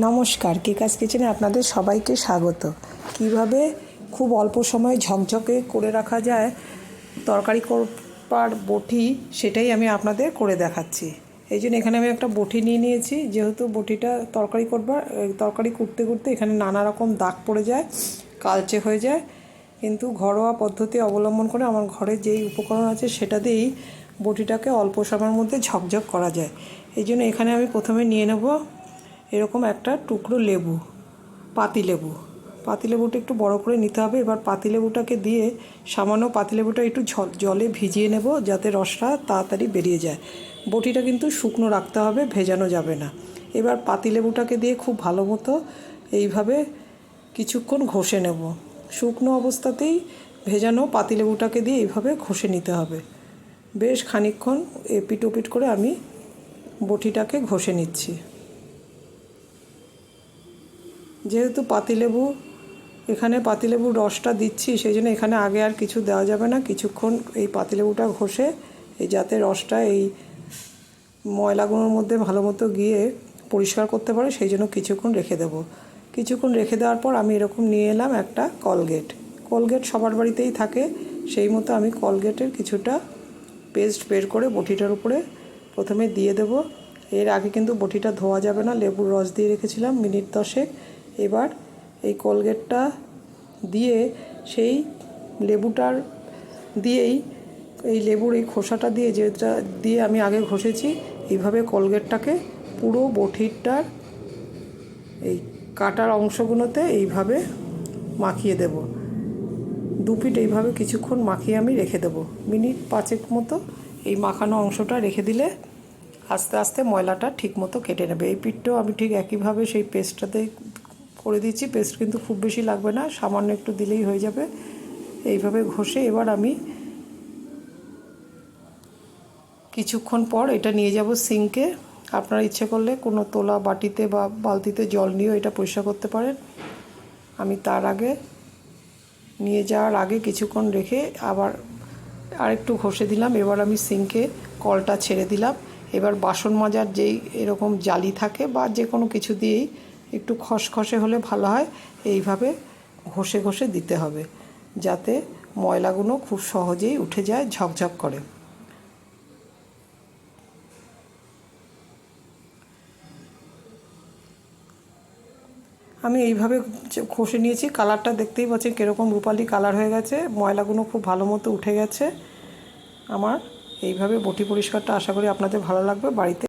নমস্কার, কেকাস কিচেনে আপনাদের সবাইকে স্বাগত। কীভাবে খুব অল্প সময়ে ঝকঝকে করে রাখা যায়, তরকারি করবার বটি, সেটাই আমি আপনাদের করে দেখাচ্ছি। এই জন্য এখানে আমি একটা বটি নিয়ে নিয়েছি। যেহেতু বটিটা তরকারি করবার তরকারি করতে করতে এখানে নানা রকম দাগ পড়ে যায়, কালচে হয়ে যায়। কিন্তু ঘরোয়া পদ্ধতি অবলম্বন করে আমার ঘরে যেই উপকরণ আছে, সেটা দিয়েই বটিটাকে অল্প সময়ের মধ্যে ঝকঝক করা যায়। এই জন্য এখানে আমি প্রথমে নিয়ে নেব এরকম একটা টুকরো লেবু পাতিলেবু পাতিলেবুটা একটু বড় করে নিতে হবে। এবার পাতিলেবুটাকে দিয়ে সামান্য পাতিলেবুটা একটু জলে ভিজিয়ে নেব যাতে রসটা তাড়াতাড়ি বেরিয়ে যায়। বটিটা কিন্তু শুকনো রাখতে হবে, ভেজানো যাবে না। এবার পাতিলেবুটাকে দিয়ে খুব ভালো মতো এইভাবে কিছুক্ষণ ঘষে নেব। শুকনো অবস্থাতেই ভেজানো পাতিলেবুটাকে দিয়ে এইভাবে ঘষে নিতে হবে। বেশ খানিকক্ষণ এপিট ওপিট করে আমি বটিটাকে ঘষে নিচ্ছি। যেহেতু পাতিলেবু, এখানে পাতিলেবুর রসটা দিচ্ছি, সেই জন্য এখানে আগে আর কিছু দেওয়া যাবে না। কিছুক্ষণ এই পাতিলেবুটা ঘষে, এই যাতে রসটা এই ময়লাগুলোর মধ্যে ভালো মতো গিয়ে পরিষ্কার করতে পারে, সেই জন্য কিছুক্ষণ রেখে দেবো। কিছুক্ষণ রেখে দেওয়ার পর আমি এরকম নিয়ে এলাম একটা কলগেট। কলগেট সবার বাড়িতেই থাকে, সেই মতো আমি কলগেটের কিছুটা পেস্ট বের করে বটিটার উপরে প্রথমে দিয়ে দেব। এর আগে কিন্তু বটিটা ধোয়া যাবে না, লেবুর রস দিয়ে রেখেছিলাম, মিনিট দশেক। এবার এই কোলগেটটা দিয়ে সেই লেবুটার দিয়েই এই লেবুর এই খোসাটা দিয়ে যেটা দিয়ে আমি আগে ঘষেছি, এইভাবে কলগেটটাকে পুরো বটিটার এই কাটার অংশগুলোতে এইভাবে মাখিয়ে দেব। দু পিঠ এইভাবে কিছুক্ষণ মাখিয়ে আমি রেখে দেব। মিনিট পাঁচেক মতো এই মাখানো অংশটা রেখে দিলে আস্তে আস্তে ময়লাটা ঠিক মতো কেটে নেবে। এই পিঠটাও আমি ঠিক একইভাবে সেই পেস্টটাতে করে দিচ্ছি, পেস্ট কিন্তু খুব বেশি লাগবে না, সামান্য একটু দিলেই হয়ে যাবে। এইভাবে ঘষে এবার আমি কিছুক্ষণ পর এটা নিয়ে যাব সিঙ্কে। আপনারা ইচ্ছে করলে কোনো তোলা বাটিতে বা বালতিতে জল নিয়েও এটা পরিষ্কার করতে পারেন। আমি তার আগে নিয়ে যাওয়ার আগে কিছুক্ষণ রেখে আবার আরেকটু ঘষে দিলাম, এবার আমি সিঙ্কে কলটা ছেড়ে দিলাম। এবার বাসন মাজার যেই এরকম জালি থাকে বা যে কোনো কিছু দিয়েই একটু খসখসে হলে ভালো হয়, এইভাবে ঘষে ঘষে দিতে হবে, যাতে ময়লাগুলো খুব সহজেই উঠে যায়, ঝকঝক করে। আমি এইভাবে ঘষে নিয়েছি, কালারটা দেখতেই পাচ্ছেন কীরকম রূপালি কালার হয়ে গেছে, ময়লাগুলো খুব ভালো মতো উঠে গেছে। আমার এইভাবে বটি পরিষ্কারটা আশা করি আপনাদের ভালো লাগবে, বাড়িতে